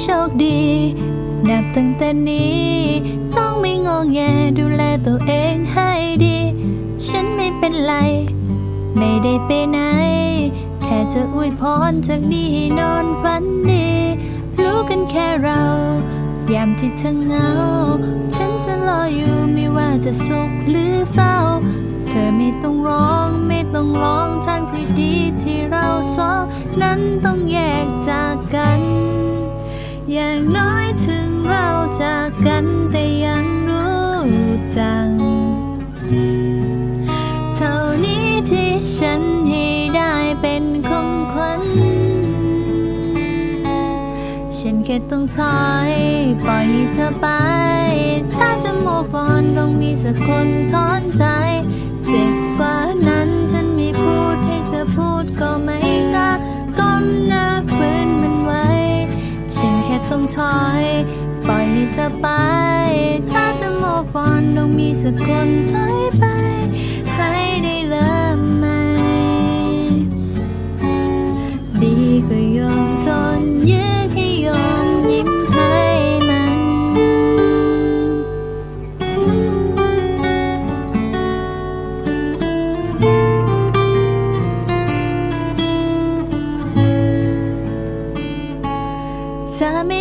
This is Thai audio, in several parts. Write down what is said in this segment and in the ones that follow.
โชคดี นับตั้งแต่นี้ ต้องไม่งองแงดูแลตัวเองให้ดี ฉันไม่เป็นไร ไม่ได้ไปไหน แค่จะอวยพรจากนี้ให้นอนฝันดี รู้กันแค่เรา ยามที่เธอเหงา ฉันจะรออยู่ไม่ว่าจะสุขหรือเศร้า เธอไม่ต้องร้องไม่ต้องร้องทางที่ดีที่เราสองนั้นต้องแยกจากกัน อย่างน้อยถึงเราจากกันแต่ยังรู้จังเท่านี้ที่ฉันให้ได้เป็นของขวัญฉันแค่ต้องถอยปล่อยให้เธอไป ถ้าจะโมฟอนต้องมีสักคนถอนใจ ต้องถอยปล่อยให้เธอไป ถ้าจะโมฟอนต้องมีสักคนถอยไป ให้ได้เริ่มใหม่ดีก็ยอมทนยื้อแค่ย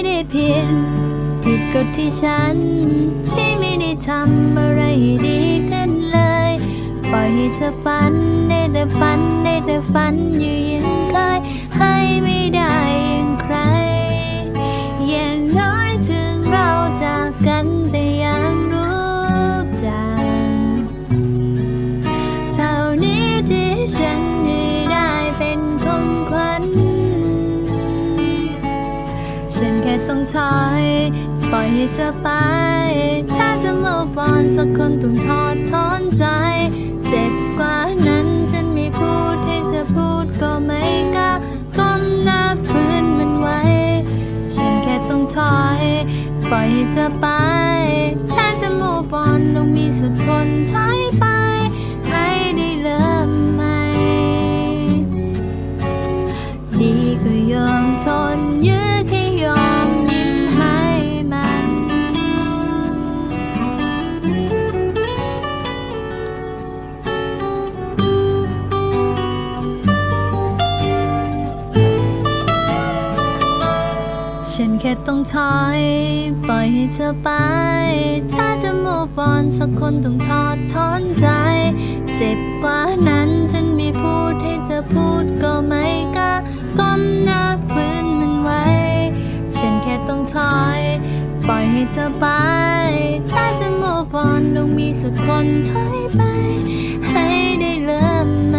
ได้เพียงผิดกฎที่ฉัน ที่ไม่ได้ทำอะไรดีขึ้นเลย ปล่อยให้เธอฝันได้แต่ฝันได้แต่ฝันอยู่อยังเคยให้ไม่ได้อย่างใคร อย่างน้อยถึงเราจากกันแต่ยังรู้จักเท่านี้ที่ฉัน ต้องถอย ปล่อยให้เธอไป ถ้าจะ move on สักคนต้องทอดถอนใจ เจ็บกว่านั้นฉันไม่พูดให้เธอพูดก็ไม่กล้าก้มหน้าฝืนมันไว้ ฉันแค่ต้องถอย ปล่อยให้เธอไป ถ้าจะ move on ต้องมีสักคนถ ฉันแค่ต้องถอย ปล่อยให้เธอไป ถ้าจะ move on สักคนต้องทอดถอนใจ เจ็บกว่านั้นฉันไม่พูดให้เธอพูดก็ไม่กล้าก้มหน้าฝืนมันไว้ ฉันแค่ต้องถอย ปล่อยให้เธอไป ถ้าจะ move on ต้องมีสักคนถอยไป ให้ได้เริ่มใหม่